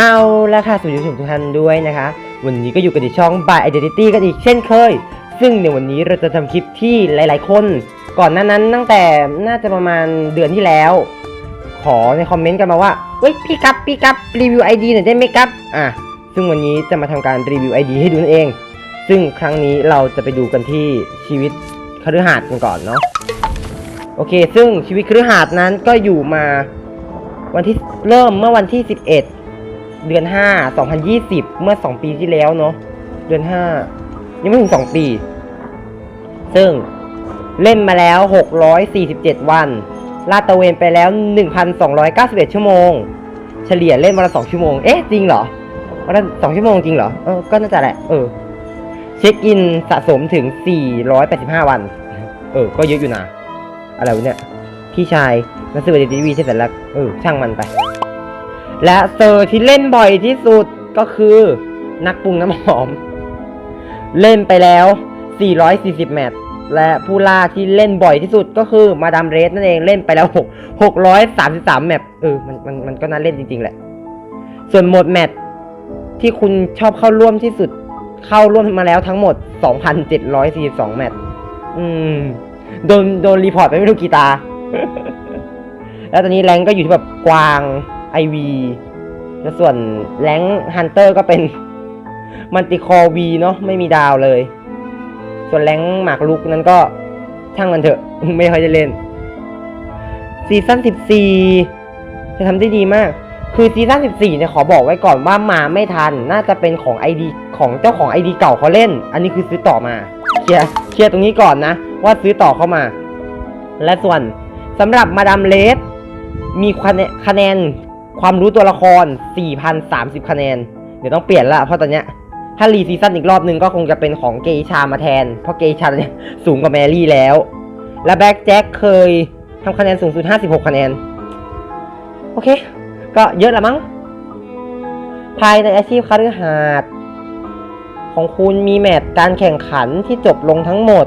เอาละค่ะสวัสดีทุกท่านด้วยนะคะ วันนี้ก็อยู่กันในช่อง By Identity กันอีกเช่นเคย ซึ่งในวันนี้เราจะทำคลิปที่หลาย ๆ คน ก่อนหน้านั้นตั้งแต่น่าจะประมาณเดือนที่แล้ว ขอในคอมเมนต์กันมาว่าเฮ้ยพี่กั๊บพี่กั๊บรีวิว ID หน่อยได้ไหมครับอะซึ่งวันนี้จะมาทำการรีวิว ID ให้ดูนั่นเอง ซึ่งครั้งนี้เราจะไปดูกันที่ชีวิตคฤหาสน์กันก่อนเนาะโอเค ซึ่งชีวิตคฤหาสน์นั้นก็อยู่มาวันที่เริ่มเมื่อวันที่ 11 เดือน 5 2020 เมื่อ 2 ปีที่แล้วเนาะเดือน 5 ยังไม่ถึง 2 ปี ซึ่งเล่นมาแล้ว 647 วัน ลาดตะเวนไปแล้ว 1,291 ชั่วโมง เฉลี่ยเล่นวันละ 2 ชั่วโมง เอ๊ะ จริงเหรอวันละ 2 ชั่วโมงจริงเหรอ เออ ก็น่าจะแหละ เออ เช็คอินสะสมถึง 485 วัน เออ ก็เยอะอยู่นะ อะไรวะเนี่ย พี่ชายนักสืบเดทีวีใช่เสร็จแล้ว เออ ช่างมันไป และเซอร์ที่เล่นบ่อยที่สุดก็คือ นักปรุงน้ำหอม เล่นไปแล้ว 440 แมตช์และผู้ล่าที่เล่นบ่อยที่สุดก็คือมาดามเรสนั่นเองเล่นไปแล้ว 6 633 แมตช์เออมันมันมันก็น่าเล่นจริง ๆ แหละ ส่วนโหมดแมตช์ที่คุณชอบเข้าร่วมที่สุดเข้าร่วมมาแล้วทั้งหมด 2,742 แมตช์อืมโดนโดนรีพอร์ตไปไม่รู้กี่ตา แล้วตอนนี้แรงก็อยู่ที่แบบกวาง ไอวีแล้วส่วนแรงฮันเตอร์ก็เป็นมันติคอวีเนาะไม่มีดาวเลย ส่วนแรงหมากลุกนั้นก็ช่างมันเถอะ ไม่ค่อยจะเล่นซีซั่น14 จะทำได้ดีมาก คือซีซั่น14เนี่ยขอบอกไว้ก่อนว่ามาไม่ทัน น่าจะเป็นของ ID ของเจ้าของ ID เก่าเขาเล่น อันนี้คือซื้อต่อมา เคลียร์เคลียร์ตรงนี้ก่อนนะ ว่าซื้อต่อเข้ามา และส่วนสำหรับมาดามเลสมีคะแนน ความรู้ตัวละคร 4,030 คะแนน เดี๋ยวต้องเปลี่ยนละเพราะตอนเนี้ยถ้ารีซีซั่นอีกรอบนึงก็คงจะเป็นของเกย์ชามาแทน เพราะเกย์ชาเนี่ยสูงกว่าแมรี่แล้ว และแบ็กแจ็คเคยทำคะแนนสูงสุด 56 คะแนน โอเค ก็เยอะละมั้ง ภายในอาชีพคฤหาสน์ของคุณมีแมตช์การแข่งขันที่จบลงทั้งหมด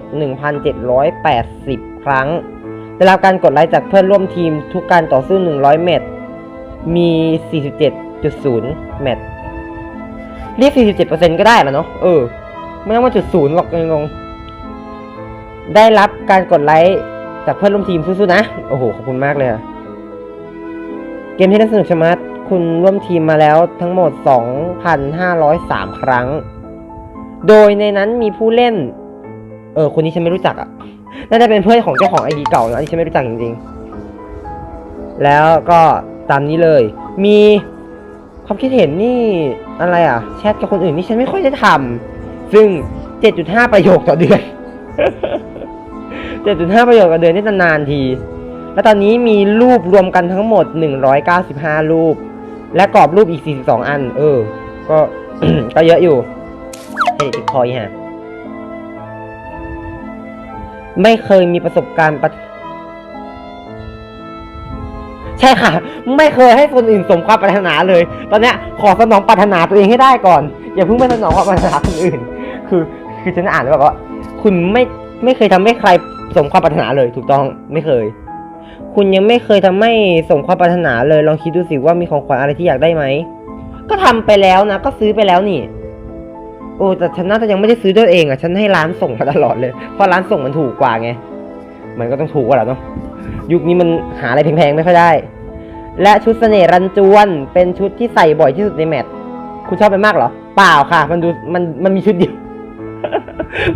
1,780 ครั้ง ได้รับการกดไลค์จากเพื่อนร่วมทีมทุกการต่อสู้ 100 เมตร มี 47.0เมตรเรียก 47%ก็ได้ล้วเนาะเออ ไม่ต้องมาจุดศูนย์หรอกงงได้รับการกดไลค์จากเพื่อนร่วมทีมสู้ๆนะ โอ้โห ขอบคุณมากเลยอะเกมที่น่าสนุกชะมัดคุณร่วมทีมมาแล้วทั้งหมด 2,503 ครั้ง โดยในนั้นมีผู้เล่น เออ คนนี้ฉันไม่รู้จักอะน่าจะเป็นเพื่อนของเจ้าของไอดีเก่านะอันนี้ฉันไม่รู้จักจริงๆ แล้วก็ ตามนี้เลย มีความคิดเห็นนี่อะไรอะ แชทกับคนอื่นนี่ฉันไม่ค่อยได้ทำซึ่ง 7.5 ประโยคต่อเดือน 7.5 ประโยคต่อเดือนนี่นานๆที แล้วตอนนี้มีรูปรวมกันทั้งหมด 195 รูป และกรอบรูปอีก 42 อัน เออ ก็ก็เยอะอยู่ให้ติดคอยฮะไม่เคยมีประสบการณ์ปะ ใช่ค่ะ ไม่เคยให้คนอื่นสมความปรารถนาเลย ตอนเนี้ยขอสนองปรารถนาตัวเองให้ได้ก่อน อย่าเพิ่งไปสนองความปรารถนาคนอื่น คือคือฉันอ่านแบบว่า คุณไม่ไม่เคยทำให้ใครสมความปรารถนาเลย ถูกต้องไม่เคย คุณยังไม่เคยทำให้สมความปรารถนาเลยลองคิดดูสิว่ามีของขวัญอะไรที่อยากได้ไหมก็ทำไปแล้วนะ ก็ซื้อไปแล้วนี่โอ้แต่ฉันน่าจะยังไม่ได้ซื้อด้วยเองอะฉันให้ร้านส่งมาตลอดเลยเพราะร้านส่งมันถูกกว่าไง มันก็ต้องถูกกว่าแหละเนาะยุคนี้มันหาอะไรแพงๆไม่ค่อยได้ และชุดเสน่ห์รันจวนเป็นชุดที่ใส่บ่อยที่สุดในแมทคุณชอบไปมากเหรอ เปล่าค่ะ มันดูมันมันมีชุดเดียว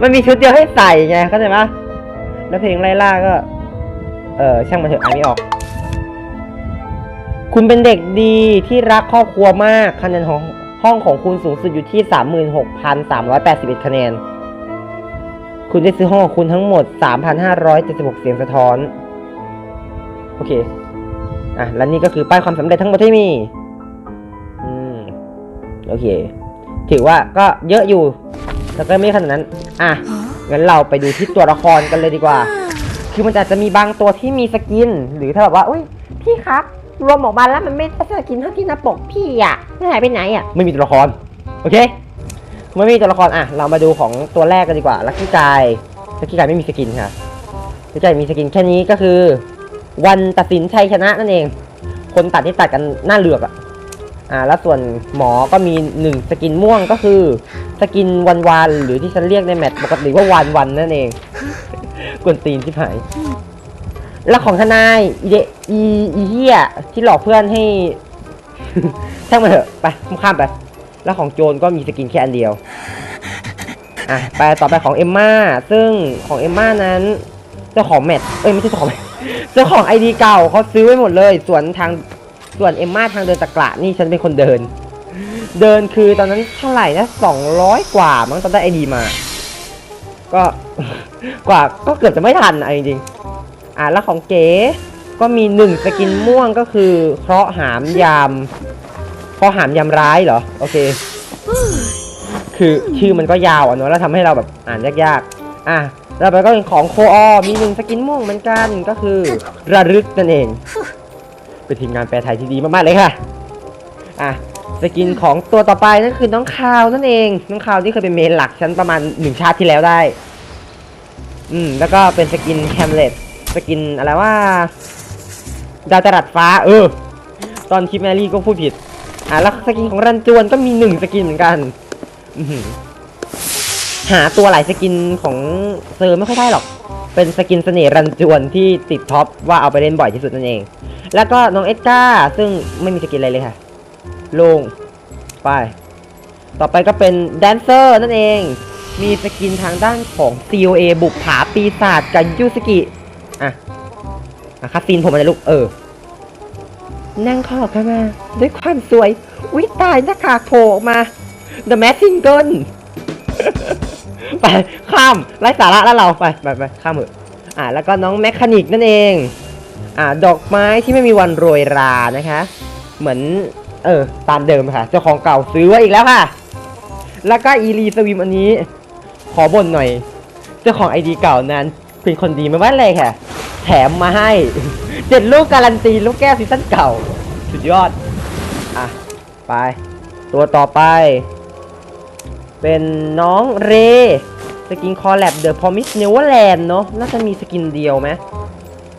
มันมีชุดเดียวให้ใส่ไงเข้าใจปะแล้วเพลงไล่ล่าก็ เออช่างมันเถอะอ่านไม่ออก คุณเป็นเด็กดีที่รักครอบครัวมากคะแนนของห้องของคุณสูงสุดอยู่ที่ 36,381 คะแนน คุณได้ซื้อห้องของคุณทั้งหมด 3,576 เสียงสะท้อน โอเค อะ และนี่ก็คือป้ายความสำเร็จทั้งหมดที่มี อืม โอเค ถือว่าก็เยอะอยู่ แต่ก็ไม่ขนาดนั้น อะ งั้นเราไปดูที่ตัวละครกันเลยดีกว่า คือมันอาจจะมีบางตัวที่มีสกิน หรือถ้าแบบว่า อุ้ย พี่ครับ รวมออกมาแล้วมันไม่ได้สกินเท่าที่หน้าปกพี่อะไม่หายไปไหนอะ ไม่มีตัวละคร โอเค ไม่มีตัวละครอะ เรามาดูของตัวแรกกันดีกว่าลัคกี้กายลัคกี้กายไม่มีสกินค่ะลัคกี้กายมีสกินแค่นี้ก็คือ วันตัดสินชัยชนะนั่นเอง คนตัดนี่ตัดกันหน้าเหลือกอะอ่าแล้วส่วนหมอก็มีหนึ่งสกินม่วงก็คือสกินวันวันหรือที่ฉันเรียกในแมตช์ปกติว่าวันวันนั่นเองกวนตีนที่หายแล้วของทนายเดอีอีเฮียที่หลอกเพื่อนให้ช่างมันเถอะไปข้ามไป แล้วของโจรก็มีสกินแค่อันเดียวอะไปต่อไปของเอมม่าซึ่งของเอมม่านั้นเจ้าของแมทเอ้ยไม่ใช่เจ้าของแมทเจ้าของไอดีเก่าเขาซื้อไว้หมดเลย ส่วนทางส่วนเอมม่าทางเดินตะกระนี่ฉันเป็นคนเดิน เดินคือตอนนั้นเท่าไหร่นะสองร้อยกว่ามั้งตอนได้ไอดีมา ก็กว่าก็เกือบจะไม่ทันอะจริงๆอะแล้วของเก๋ก็มีหนึ่งสกินม่วงก็คือเคราะห์หามยาม เคราะห์หามยามร้ายเหรอ โอเค คือชื่อมันก็ยาวอะเนอะแล้วทำให้เราแบบอ่านยากๆ อะแล้วไปก็เป็นของโคออมีหนึ่งสกินม่วงเหมือนกันก็คือระลึกนั่นเอง เป็นทีมงานแปลไทยที่ดีมากๆเลยค่ะ อะสกินของตัวต่อไปนั่นคือน้องคาวนั่นเอง น้องคาวที่เคยเป็นเมนหลักฉันประมาณหนึ่งชาติที่แล้วได้ อืม แล้วก็เป็นสกินแคมเลตสกินอะไรว่า ดาวจรัสฟ้า เออ ตอนคลิปแมรี่ก็พูดผิด อะแล้วสกินของรันจวนก็มีหนึ่งสกินเหมือนกันหาตัวหลายสกินของเซอร์ไม่ค่อยได้หรอก เป็นสกินเสน่ห์รันจวนที่ติดท็อปว่าเอาไปเล่นบ่อยที่สุดนั่นเอง แล้วก็น้องเอสกาซึ่งไม่มีสกินอะไรเลยค่ะ ลงไป ต่อไปก็เป็นแดนเซอร์นั่นเอง มีสกินทางด้านของ COA บุกผาปีศาจกับยูสกิ อะอะคัสซีนผมมาเลยลูก เออ นั่งขอบกันมา ด้วยความสวยวิตายหน้ากากโผล่ออกมา The Mask Single ไปข้ามไร้สาระแล้วเราไปไปไปข้ามเถอะอะแล้วก็น้องแมคคานิกนั่นเองอะดอกไม้ที่ไม่มีวันโรยรานะคะ เหมือน เออตามเดิมค่ะ เจ้าของเก่าซื้อไว้อีกแล้วค่ะ แล้วก็อีลีสวิมอันนี้ ขอบ่นหน่อย เจ้าของไอดีเก่านั้น เป็นคนดีไม่ว่าเลยค่ะ แถมมาให้เจ็ดลูกการันตีลูกแก้วซีซั่นเก่า สุดยอด อะ ไป ตัวต่อไป เป็นน้องเร สกินคอลแลบเดอะพอมิสเนว r แลนด์เนาะน่าจะมีสกินเดียวไหม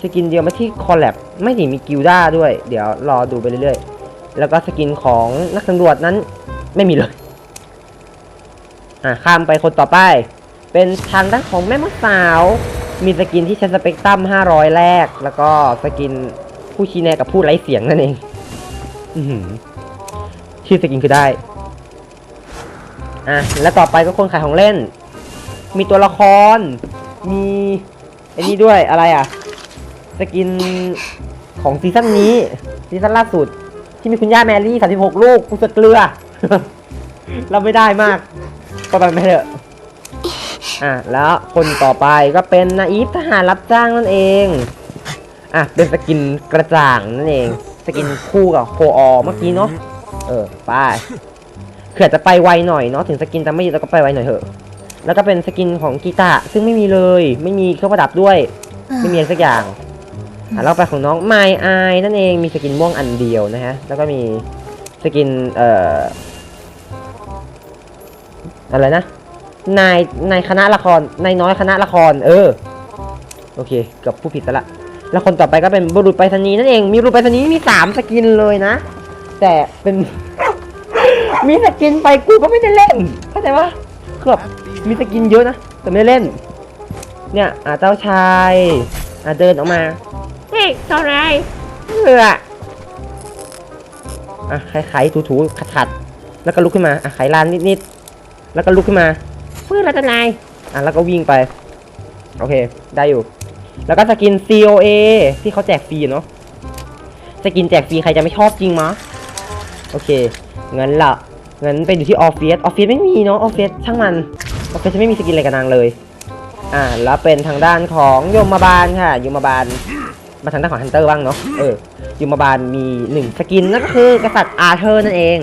สกินเดียวไหมาที่คอลแลบไม่ถึงมีกิลด้าด้วย เดี๋ยวรอดูไปเรื่อยๆ แล้วก็สกินของนักสำรวจนั้นไม่มีเลยอะข้ามไปคนต่อไป เป็นทางด้านของแม่มะสาว มีสกินที่ใช้สเปกตรัม500 แรก แล้วก็สกินผู้ชี้แนะกับผู้ไร้เสียงนั่นเองอชื่อสกินคือได้ อะ แล้วต่อไปก็คนขายของเล่น มีตัวละคร มีไอ้นี่ด้วยอะไรอะ สกินของซีซั่นนี้ ซีซั่นล่าสุด ที่มีคุณย่าแมรี่36 ลูกกูสดเกลือ เราไม่ได้มากก็ไปไม่เถอะ อะแล้วคนต่อไปก็เป็นนาอีฟทหารรับจ้างนั่นเอง อะเป็นสกินกระจ่างนั่นเอง สกินคู่กับโคออเมื่อกี้เนาะเออไปคืออจะไปไวหน่อยเนาะถึงสกินจะไม่เยอะแล้วก็ไปไวหน่อยเถอะ แล้วก็เป็นสกินของกีตาซึ่งไม่มีเลย ไม่มีเครื่องประดับด้วย ไม่มีอะไรสักอย่างอะแล้วไปของน้องไมไอนั่นเองมีสกินม่วงอันเดียวนะฮะแล้วก็มีสกินเอ่ออะไรนะ นายนายคณะละครนายน้อยคณะละคร เออ โอเคเกือบผู้ผิดซะละ แล้วคนต่อไปก็เป็นบุรุษไปรษณีย์นั่นเอง มีบุรุษไปรษณีย์มีสามสกินเลยนะ แต่เป็น มีสกินไปกูก็ไม่ได้เล่น เข้าใจปะคือแบบมีสกินเยอะนะ แต่ไม่ได้เล่น เนี่ยอ่าเจ้าชายอ่าเดินออกมา เฮ้ยเจ้านายเอออะไขๆถูๆขัดๆแล้วก็ลุกขึ้นมาอะไขลานนิดๆแล้วก็ลุกขึ้นมา เพื่อรัตนายอะแล้วก็วิ่งไป โอเค ได้อยู่ แล้วก็สกิน COA ที่เขาแจกฟรีเนาะสกินแจกฟรีใครจะไม่ชอบจริงมะโอเคงั้นละงั้นไปดูที่ออฟฟิศออฟฟิศไม่มีเนาะออฟฟิศช่างมันออฟฟิศจะไม่มีสกินอะไรกับนางเลย อ่าแล้วเป็นทางด้านของโยมบาลค่ะโยมบาลมาทางด้านของฮันเตอร์บ้างเนาะเออโยมบาลมีหนึ่งสกินนั่นก็คือกษัตริย์อาเธอร์นั่นเอง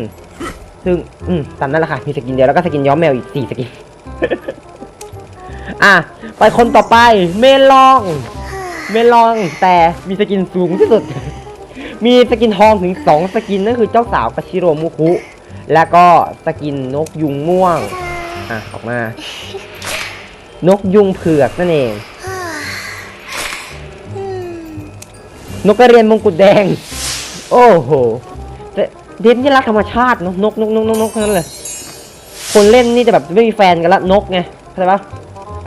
ซึ่งอืมตามนั้นแหละค่ะมีสกินเดียวแล้วก็สกินย้อมแมวอีกสี่สกิน อะ ไปคนต่อไป เมลอง เมลองแต่มีสกินสูงที่สุด มีสกินทองถึงสองสกินนั่นคือเจ้าสาวกาชิโรมุคุ แล้วก็สกินนกยุงม่วง อะ ออกมา นกยุงเผือกนั่นเอง นกกระเรียนมงกุฎแดง โอ้โหเดนี่รักธรรมชาตินอะนกนกนกนกนกนั้นเลย คนเล่นนี่จะแบบไม่มีแฟนกันละนกไงเข้าใจปะ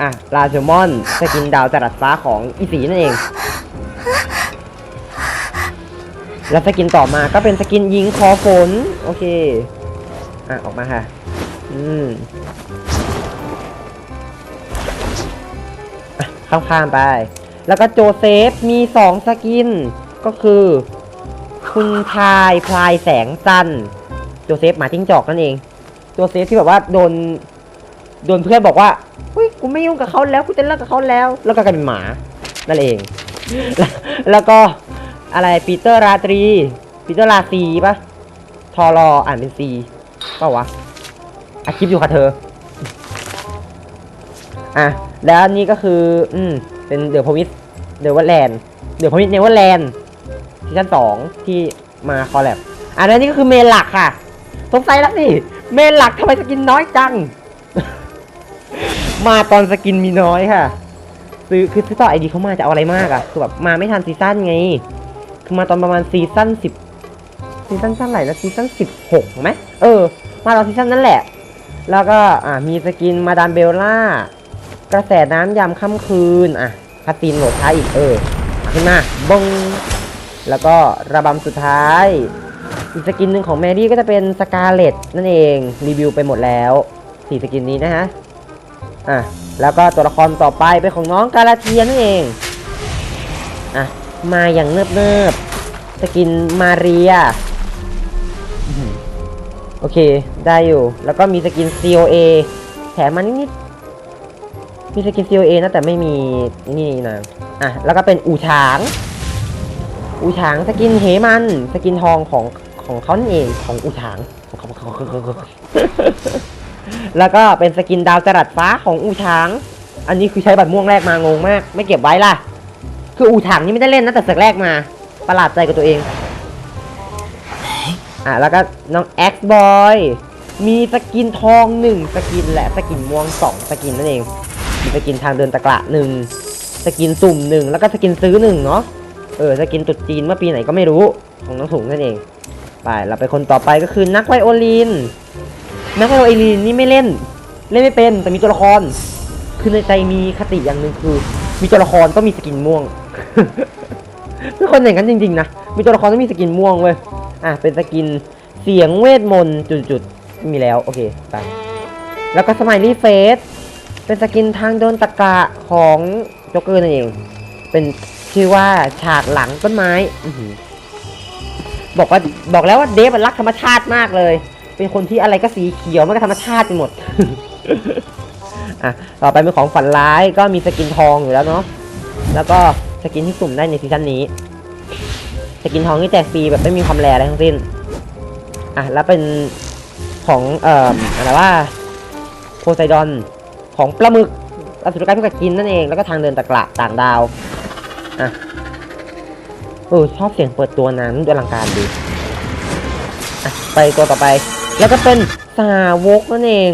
อะลาเซลมอนสกินดาวจรัสฟ้าของอีสีนั่นเอง แล้วสกินต่อมาก็เป็นสกินยิงคอฝน โอเค อะ ออกมาค่ะ อืมข้ามๆไป แล้วก็โจเซฟมีสองสกิน ก็คือ คุณชายพลายแสงจันต์โจเซฟหมาจิ้งจอกนั่นเอง โจเซฟที่แบบว่าโดนโดนเพื่อนบอกว่าเฮ้ยกูไม่ยุ่งกับเขาแล้วกูจะเลิกกับเขาแล้ว แล้วก็กลายเป็นหมานั่นเอง แล้วก็อะไรปีเตอร์ราตรีปีเตอร์ราซีปะทอรออ่านเป็นซีเปล่าวะอาคลิปอยู่ค่ะเธอ อะ แล้วนนี้ก็คือ อืม เป็นเดอะพวิสเดอะวัตแลนด์เดอะพวิสเนวอร์แลนด์ซีซั่นสองที่มาคอลแลบอันนี้ก็คือเมนหลักค่ะ สงสัยแล้วสิ เมนหลักทำไมสกินน้อยจัง มาตอนสกินมีน้อยค่ะ ซื้อคือซื้อต่อไอดีเขามาจะเอาอะไรมากอะคือแบบมาไม่ทันซีซั่นไง คือมาตอนประมาณซีซั่นสิบซีซั่นเท่าไหร่นะซีซั่นสิบหกไหมเออ มาตอนซีซั่นนั้นแหละ แล้วก็อ่ามีสกินมาดามเบลล่า กระแสน้ำยามค่ำคืนอะคาตินโหลดท้ายอีกเออขึ้นมาบงแล้วก็ระบำสุดท้าย อีกสกินหนึ่งของแมรี่ก็จะเป็นสกาเลตนั่นเองรีวิวไปหมดแล้วสี่สกินนี้นะฮะอะแล้วก็ตัวละครต่อไปเป็นของน้องกาลาเทียนั่นเองอะมาอย่างเนิบเนิบๆสกินมาเรียโอเค ได้อยู่ แล้วก็มีสกิน COA แถมมานิดๆมีสกิน COA นะแต่ไม่มีนี่นะอะแล้วก็เป็นอูฉาง อูฉางสกินเหมัน สกินทองของ ของเขานั่นเองของอูฉางของเขางเขาแล้วก็เป็นสกินดาวจรัสฟ้าของอูช้าง อันนี้คือใช้บัตรม่วงแรกมางงมาก ไม่เก็บไว้ล่ะ คืออูช้างนี่ไม่ได้เล่นนะแต่เสกแรกมา ประหลาดใจกับตัวเอง อะแล้วก็น้องแอ็กซ์บอยมีสกินทองหนึ่งสกินและสกินม่วงสองสกินนั่นเองมีสกินทางเดินตะกระหนึ่งสกินสุ่มหนึ่งแล้วก็สกินซื้อหนึ่งเนาะเออสกินตุดจีนเมื่อปีไหนก็ไม่รู้ของน้องถุงนั่นเอง ไป เราไปคนต่อไปก็คือนักไวโอลิน นักไวโอลินนี่ไม่เล่น เล่นไม่เป็น แต่มีตัวละคร คือในใจมีคติอย่างหนึ่งคือ มีตัวละครต้องมีสกินม่วงเป็นคนอย่างนั้นจริงๆนะ มีตัวละครต้องมีสกินม่วงเว้ย อะ เป็นสกินเสียงเวทมนต์จุดๆ มีแล้ว โอเค ไป แล้วก็สมัยรีเฟส เป็นสกินทางเดินตะกะของโจ๊กเกอร์นั่นเอง เป็นชื่อว่าฉากหลังต้นไม้อ บอกว่าบอกแล้วว่าเดฟมันรักธรรมชาติมากเลย เป็นคนที่อะไรก็สีเขียวมันก็ธรรมชาติไปหมดอะต่อไปเป็นของฝันร้ายก็มีสกินทองอยู่แล้วเนาะแล้วก็สกินที่สุ่มได้ในซีซั่นนี้ สกินทองนี่แจกฟรีแบบไม่มีความแรอะไรทั้งสิ้นอะแล้วเป็นของเอ่ออะไรว่าโพไซดอนของปลาหมึกอสุรกายพิกัดกินนั่นเองแล้วก็ทางเดินตะกระต่างดาวอะ เออชอบเสียงเปิดตัวนั้นดูอลังการดีอะไปตัวต่อไป แล้วก็เป็นสาวกนั่นเอง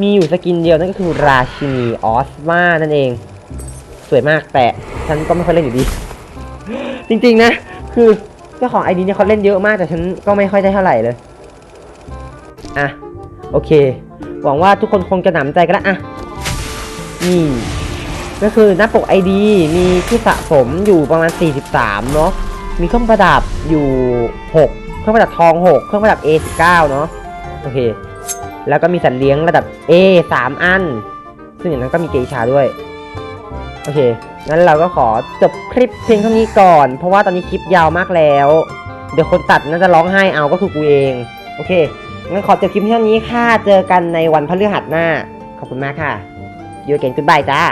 มีอยู่สกินเดียวนั่นก็คือราชินีออสมานั่นเอง สวยมากแต่ฉันก็ไม่ค่อยเล่นอยู่ดี จริงๆนะ คือเจ้าของไอดีเนี่ยเขาเล่นเยอะมากแต่ฉันก็ไม่ค่อยได้เท่าไหร่เลย อะ โอเค หวังว่าทุกคนคงจะหนำใจกันแล้วอะนี่ก็คือหน้าปกไอดีมีที่สะสมอยู่ประมาณ 43 เนาะ มีเครื่องประดับอยู่ 6 เครื่องประดับทอง 6 เครื่องประดับ A 19 เนาะโอเค แล้วก็มีสัตว์เลี้ยงระดับ A 3 อัน ซึ่งอย่างนั้นก็มีเกชาด้วย โอเค งั้นเราก็ขอจบคลิปเพียงเท่านี้ก่อน เพราะว่าตอนนี้คลิปยาวมากแล้ว เดี๋ยวคนตัดน่าจะร้องไห้เอาก็คือกูเอง โอเค งั้นขอจบคลิปเท่านี้ค่ะ เจอกันในวันพฤหัสหน้า ขอบคุณมากค่ะยูเก่งจุดบายจ้า